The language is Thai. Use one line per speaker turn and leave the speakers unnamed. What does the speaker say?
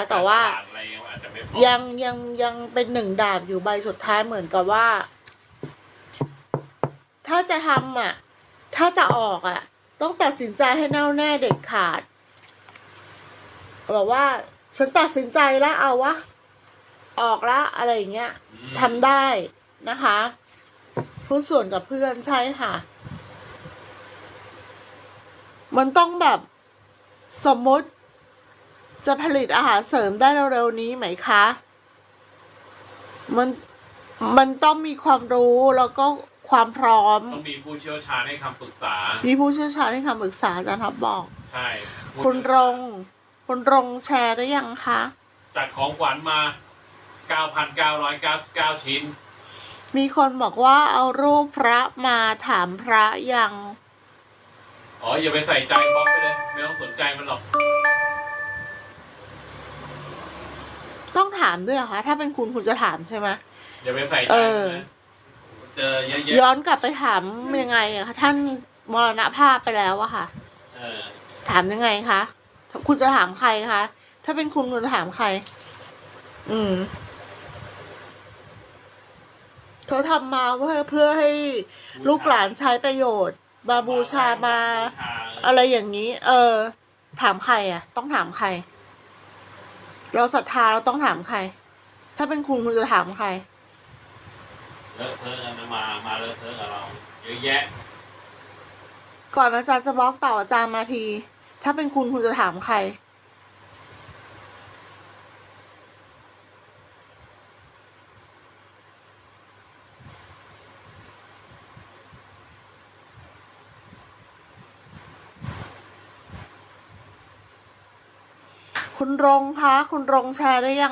แล้วแต่ว่า
ผ่นอะไรอาจจะไม่พอ
ยังยังยังเป็นหนึ่งดาบอยู่ใบสุดท้ายเหมือนกับว่า ถ้าจะทำอะ ถ้าจะออกอะ ต้องตัดสินใจให้แน่วแน่เด็ดขาดบอกว่า ฉันตัดสินใจแล้วเอาวะออกละอะไรอย่างเงี้ย
อืม
ทำได้นะคะหุ้นส่วนกับเพื่อนใช่ค่ะ มันต้องแบบสมมติ จะผลิตอาหารเสริมได้เร็วๆนี้ไหมคะ มันมันต้องมีความรู้แล้วก็ความพร้อม
ต้องมีผู้เชี่ยวชาญให้คำปรึกษา
มีผู้เชี่ยวชาญให้คำปรึกษาอาจารย์ท็อปบอก
ใช่
คุณรง คุณรงแชร์ได้ยังคะ
จัดของขวัญมา 9,999 ชิ้น
มีคนบอกว่าเอารูปพระมาถามพระยัง
อ๋อ อย่าไปใส่ใจบล็อกไปเลย ไม่ต้องสนใจมันหรอก
ต้องถามด้วยเหรอคะ ถ้าเป็นคุณคุณจะถามใช่ไหม
อย่าไปใส่ใจ
เอ
มัน
อ
นะเจอเยอะ
ย้อนกลับไปถามยังไงอะคะท่านมรณภาพไปแล้วอะค่ะ
ๆเออ
ถามยังไงคะคุณจะถามใครคะ ถ้าเป็นคุณคุณจะถามใคร อืมเขาทำมาเพื่อเพื่อให้ลูกหลานใช้ประโยชน์ มาบูชามา
บูชา
อะไรอย่างนี้ เออ ถามใครอะต้องถามใคร เราศรัทธาเราต้องถามใคร ถ้าเป็นคุณคุณจะถามใคร
เลอะเทอะกันนะมา มาเลอะเทอะกับเราเยอะแยะ
ก่อนอาจารย์จะบล็อกต่ออาจารย์มาที ถ้าเป็นคุณคุณจะถามใคร คุณรงคะ คุณรงแชร์ได้ยัง